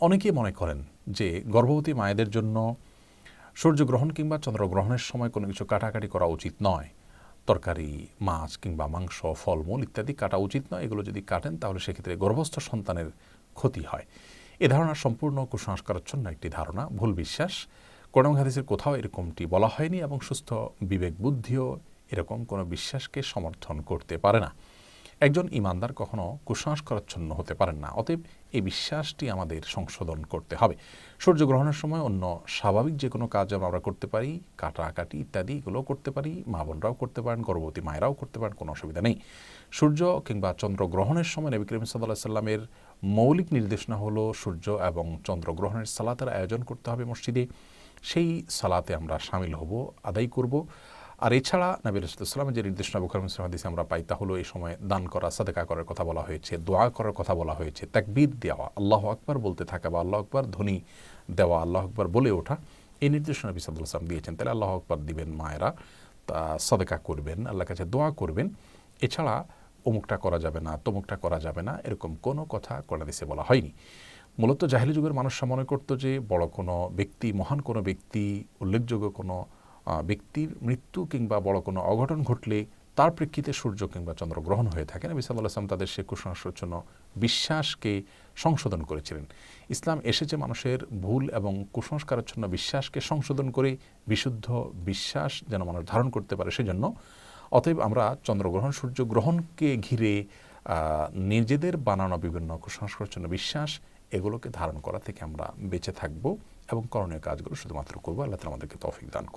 অনেকেই মনে করেন যে গর্ভবতী মায়েদের জন্য সূর্যগ্রহণ কিংবা চন্দ্রগ্রহণের সময় কোনো কিছু কাটাকাটি করা উচিত নয়। তরকারি, মাছ কিংবা মাংস, ফলমূল ইত্যাদি কাটা উচিত নয়। এগুলো যদি কাটেন, তাহলে সেক্ষেত্রে গর্ভস্থ সন্তানের ক্ষতি হয়। এ ধারণা সম্পূর্ণ কুসংস্কারাচ্ছন্ন একটি ধারণা, ভুল বিশ্বাস। কোরআন হাদিসের কোথাও এরকমটি বলা হয়নি এবং সুস্থ বিবেক বুদ্ধিও এরকম কোনো বিশ্বাসকে সমর্থন করতে পারে না। একজন ইমানদার কখনো কুসংস্কারাচ্ছন্ন হতে পারেন না। অতএব এই বিশ্বাসটি আমাদের সংশোধন করতে হবে। সূর্যগ্রহণের সময় অন্য স্বাভাবিক যে কোনো কাজ আমরা করতে পারি, কাটাকাটি ইত্যাদি এগুলোও করতে পারি, মা বোনরাও করতে পারেন, গর্ভবতী মায়েরাও করতে পারেন, কোনো অসুবিধা নেই। সূর্য কিংবা চন্দ্রগ্রহণের সময় নবী করিম সাল্লাহ সাল্লামের মৌলিক নির্দেশনা হলো সূর্য এবং চন্দ্রগ্রহণের সালাতের আয়োজন করতে হবে মসজিদে। সেই সালাতে আমরা সামিল হব, আদায় করব। আর এছাড়া নবী রসুলামের যে নির্দেশনা বুখার মুসলিম হাদিসে আমরা পাই তা হলো এই সময় দান করা, সাদেকা করার কথা বলা হয়েছে, দোয়া করার কথা বলা হয়েছে, তাকবীর দেওয়া, আল্লাহ আকবার বলতে থাকা বা আল্লাহ আকবার ধ্বনি দেওয়া, আল্লাহ আকবার বলে ওঠা, এই নির্দেশনা নবী সাদুল দিয়েছেন। তাহলে আল্লাহ আকবার দিবেন মায়েরা, তা সাদেকা করবেন, আল্লাহর কাছে দোয়া করবেন। এছাড়া অমুকটা করা যাবে না, তমুকটা করা যাবে না, এরকম কোনো কথা কোরআনিসে বলা হয়নি। মূলত জাহিলি যুগের মানুষরা মনে করতো যে বড় কোনো ব্যক্তি, মহান কোনো ব্যক্তি, উল্লেখযোগ্য কোনো ব্যক্তির মৃত্যু কিংবা বড় কোনো অঘটন ঘটলে তার প্রেক্ষিতে সূর্য কিংবা চন্দ্রগ্রহণ হয়ে থাকে না। সাল্লাহ আসলাম তাদের সে কুসংস্কারচ্ছন্ন বিশ্বাসকে সংশোধন করেছিলেন। ইসলাম এসেছে মানুষের ভুল এবং কুসংস্কারাচ্ছন্ন বিশ্বাসকে সংশোধন করে বিশুদ্ধ বিশ্বাস যেন মানুষ ধারণ করতে পারে সেজন্য। অতএব আমরা চন্দ্রগ্রহণ সূর্যগ্রহণকে ঘিরে নিজেদের বানানো বিভিন্ন কুসংস্কারচ্ছন্ন বিশ্বাস এগুলোকে ধারণ করা থেকে আমরা বেঁচে থাকব এবং করণীয় কাজগুলো শুধুমাত্র করব। আল্লাহ আমাদেরকে তৌফিক দান করুন